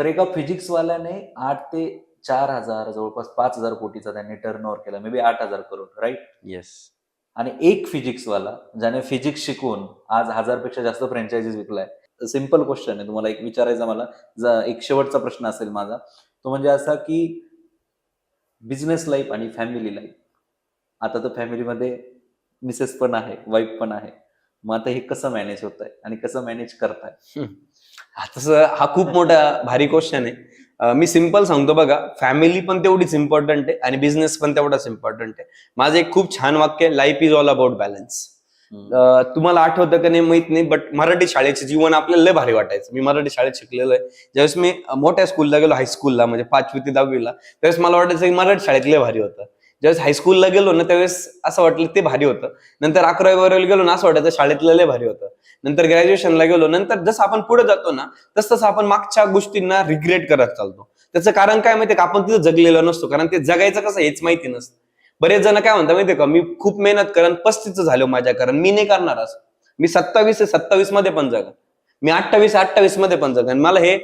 तर एका फिजिक्सवाल्याने आठ ते चार हजार जवळपास पाच हजार कोटीचा त्यांनी टर्न ओव्हर केला. मे बी आठ हजार करोड राईट येस आणि एक फिजिक्सवाला ज्याने फिजिक्स शिकून आज हजारपेक्षा जास्त फ्रँचायझीज विकलाय. सिंपल क्वेश्चन आहे. तुम्हाला एक विचारायचा मला. ज- एक शेवटचा प्रश्न असेल माझा. तो म्हणजे असा की बिझनेस लाईफ आणि फॅमिली लाईफ आता तर फॅमिलीमध्ये मिसेस पण आहे वाईफ पण आहे. मग आता हे कसं मॅनेज होत आहे आणि कसं मॅनेज करताय? तसं हा खूप मोठा भारी क्वेश्चन आहे. मी सिंपल सांगतो बघा फॅमिली पण तेवढीच इम्पॉर्टंट आहे आणि बिझनेस पण तेवढाच इम्पॉर्टंट आहे. माझं एक खूप छान वाक्य life is all about balance तुम्हाला आठवतं का नाही माहीत नाही बट मराठी शाळेचे जीवन आपल्याला लय भारी वाटायचं. मी मराठी शाळेत शिकलेलो आहे. ज्यावेळेस मी मोठ्या स्कूलला गेलो हायस्कूलला म्हणजे पाचवी ते दहावीला त्यावेळेस मला वाटायचं की मराठी शाळेत लय भारी होतं. ज्यावेळेस हायस्कूलला गेलो ना त्यावेळेस असं वाटलं ते भारी होतं. नंतर अकरावी बारावीला गेलो ना असं वाटायचं शाळेतलं लय भारी होतं. नंतर ग्रॅज्युएशनला गेलो नंतर जसं आपण पुढे जातो ना तस तसं आपण मागच्या गोष्टींना रिग्रेट करत चालतो. त्याचं कारण काय माहितीये का? आपण तिथं जगलेलो नसतो कारण ते जगायचं कसं हेच माहिती नसतं. बरेच जण काय म्हणतात माहितीये का? मी खूप मेहनत करण पस्तीच झालो माझ्या कारण मी नाही करणार असं. मी सत्तावीस सत्तावीसमध्ये पण जगा मी अठ्ठावीस अठ्ठावीसमध्ये पण जगन. मला हे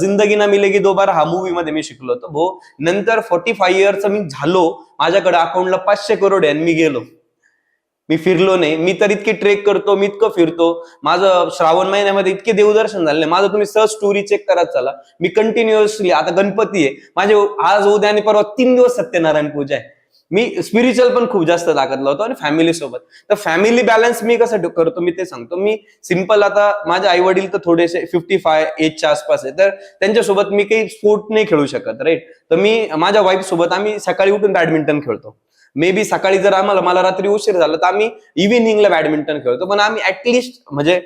जिंदगी ना मिलेगी दोबारा हा मूवी मध्ये मी शिकलो होतो. भो नंतर फोर्टी फाईव्ह इयरचं मी झालो. माझ्याकडे अकाउंटला पाचशे करोड आहे आणि मी गेलो. मी फिरलो नाही. मी तर इतकी ट्रेक करतो मी इतकं फिरतो. माझं श्रावण महिन्यामध्ये इतके देवदर्शन झाले. माझं तुम्ही सहज स्टोरी चेक करत चला. मी कंटिन्युअसली आता गणपती आहे. माझे आज उद्या आणि परवा तीन दिवस सत्यनारायण पूजा आहे. मी स्पिरिच्युअल पण खूप जास्त दाखवला होतो आणि फॅमिली सोबत. तर फॅमिली बॅलन्स मी कसं करतो मी ते सांगतो. मी सिंपल आता माझे आई वडील तर थोडेसे फिफ्टी फाय एजच्या आसपास आहे. तर त्यांच्यासोबत मी काही स्पोर्ट नाही खेळू शकत राईट तर मी माझ्या वाईफ सोबत आम्ही सकाळी उठून बॅडमिंटन खेळतो. मे बी सकाळी जर आम्हाला मला रात्री उशीर झाला तर आम्ही इव्हिनिंगला बॅडमिंटन खेळतो. पण आम्ही ऍटलिस्ट म्हणजे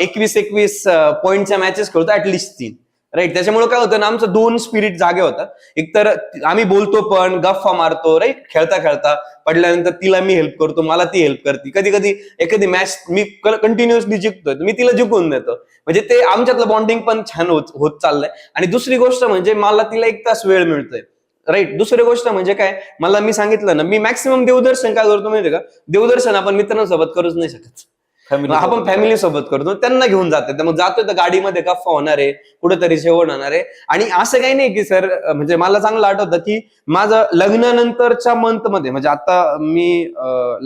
एकवीस एकवीस पॉईंटच्या मॅचेस खेळतो ऍटलिस्ट तीन. राईट त्याच्यामुळे काय होतं ना आमचं दोन स्पिरिट जागे होतात एकतर आम्ही बोलतो पण गप्पा मारतो राईट खेळता खेळता पडल्यानंतर तिला मी हेल्प करतो मला ती हेल्प करते. कधी कधी एखादी मॅच मी कंटिन्युअसली जिंकतोय मी तिला जिंकून देतो. म्हणजे ते आमच्यातलं बॉन्डिंग पण छान होत होत चाललंय. आणि दुसरी गोष्ट म्हणजे मला तिला एक तास वेळ मिळतोय. राईट दुसरी गोष्ट म्हणजे काय? मला मी सांगितलं ना मी मॅक्सिमम देवदर्शन काय करतो माहितीये का? देवदर्शन आपण मित्रांसोबत करूच नाही शकत. फॅमिली आपण फॅमिली सोबत करतो त्यांना घेऊन जाते. तर मग जातोय तर गाडीमध्ये गप्पा होणार आहे कुठेतरी जेवण होणार आहे. आणि असं काही नाही की सर म्हणजे मला चांगलं आठवतं की माझं लग्नानंतरच्या मंथमध्ये म्हणजे आता मी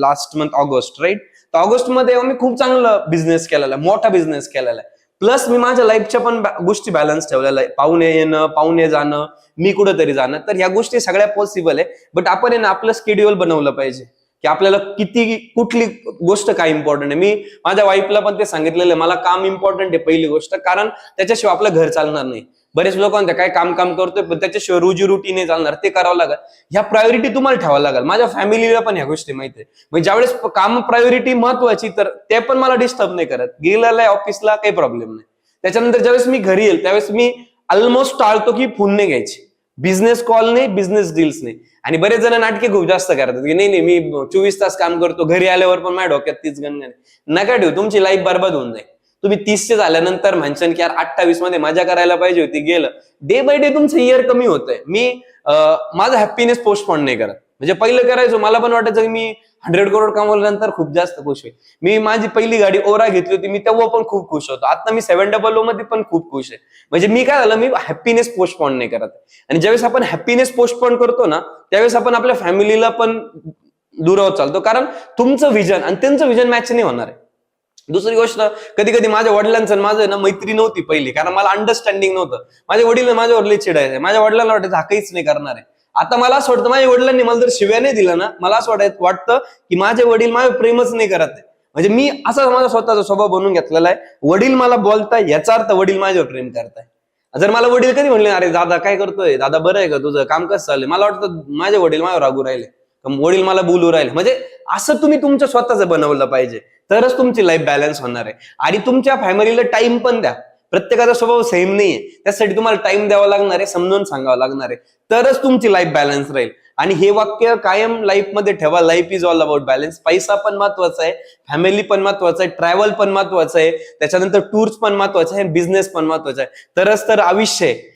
लास्ट मंथ ऑगस्ट राईट तर ऑगस्टमध्ये मी खूप चांगलं बिझनेस केलेला आहे मोठा बिझनेस केलेला आहे. प्लस मी माझ्या लाईफच्या पण गोष्टी बॅलन्स ठेवलेल्या आहे पाहुणे येणं पाहुणे जाणं मी कुठेतरी जाणं. तर ह्या गोष्टी सगळ्या पॉसिबल आहे. बट आपण ना आपलं स्केड्युल बनवलं पाहिजे. की आपल्याला किती कुठली गोष्ट काय इम्पॉर्टंट आहे? मी माझ्या वाईफला पण ते सांगितलेलं आहे मला काम इम्पॉर्टंट आहे पहिली गोष्ट कारण त्याच्याशिवाय आपलं घर चालणार नाही. बरेच लोक म्हणतात काय काम काम करतोय पण त्याच्याशिवाय रोजी रुटी नाही चालणार. ते करावं लागेल. ह्या प्रायोरिटी तुम्हाला ठेवावं लागेल. माझ्या फॅमिलीला पण ह्या गोष्टी माहिती आहे. म्हणजे ज्यावेळेस काम प्रायोरिटी महत्वाची तर ते पण मला डिस्टर्ब नाही करत. गेलेला ऑफिसला काही प्रॉब्लेम नाही. त्याच्यानंतर ज्यावेळेस मी घरी येईल त्यावेळेस मी ऑलमोस्ट टाळतो की फोन नाही घ्यायची. बिझनेस कॉल नाही बिझनेस डील्स नाही. आणि बरेच जण नाटके खूप जास्त करतात की नाही नाही मी चोवीस तास काम करतो घरी आल्यावर पण माझ्या डोक्यात तीच गणगण नका ठेवू तुमची लाईफ बरबाद होऊन जाईल. तुम्ही तीसचे झाल्यानंतर म्हणशन की यार अठ्ठावीसमध्ये मजा करायला पाहिजे होती गेलं. डे बाय डे तुमचं इयर कमी होतंय. मी माझा हॅपीनेस पोस्टपोन नाही करत. म्हणजे पहिलं करायचो मला पण वाटायचं की मी हंड्रेड करोड कमवल्यानंतर खूप जास्त खुश होईल. मी माझी पहिली गाडी ओरा घेतली होती मी तेव्हा पण खूप खुश होतो. आता मी सेव्हन डबल ओ मध्ये पण खूप खुश आहे. म्हणजे मी काय झालं मी हॅपीनेस पोस्टपॉन नाही करत. आणि ज्यावेळेस आपण हॅपीनेस पोस्टपॉन करतो ना त्यावेळेस आपण आपल्या फॅमिलीला पण दुरावत चालतो. कारण तुमचं व्हिजन आणि त्यांचं व्हिजन मॅच नाही होणार आहे. दुसरी गोष्ट कधी कधी माझ्या वडिलांचं माझं ना मैत्री नव्हती पहिली. कारण मला अंडरस्टँडिंग नव्हतं. माझे वडील माझ्यावर लई चिडायचे. माझ्या वडिलांना वाटायचं हा काहीच नाही करणार आहे. आता मला असं वाटतं माझ्या वडिलांनी मला जर शिव्या नाही दिला ना मला असं वाटत वाटतं की माझे वडील माझे प्रेमच नाही करत आहे. म्हणजे मी असा माझा स्वतःचा स्वभाव बनवून घेतलेला आहे. वडील मला बोलताय याचा अर्थ वडील माझ्यावर प्रेम करताय. जर मला वडील कधी म्हणले अरे दादा काय करतोय? दादा बरं आहे का तुझं? काम कसं चाललंय? मला वाटतं माझे वडील माझ्यावर रागू राहिले. वडील मला बोलू राहिले. म्हणजे असं तुम्ही तुमच्या स्वतःचं बनवलं पाहिजे. तरच तुमची लाईफ बॅलन्स होणार आहे. आणि तुमच्या फॅमिलीला टाइम पण द्या. प्रत्येकाचा स्वभाव सेम नाहीये. त्यासाठी तुम्हाला टाइम द्यावा लागणार आहे समजून सांगावं लागणार आहे. तरच तुमची लाईफ बॅलन्स राहील. आणि हे वाक्य कायम लाईफमध्ये ठेवा. Life is all about balance पैसा पण महत्त्वाचा आहे फॅमिली पण महत्वाचं आहे ट्रॅव्हल पण महत्वाचं आहे. त्याच्यानंतर टूर्स पण महत्वाचं आहे बिझनेस पण महत्त्वाचा आहे. तरच तर आयुष्य आहे.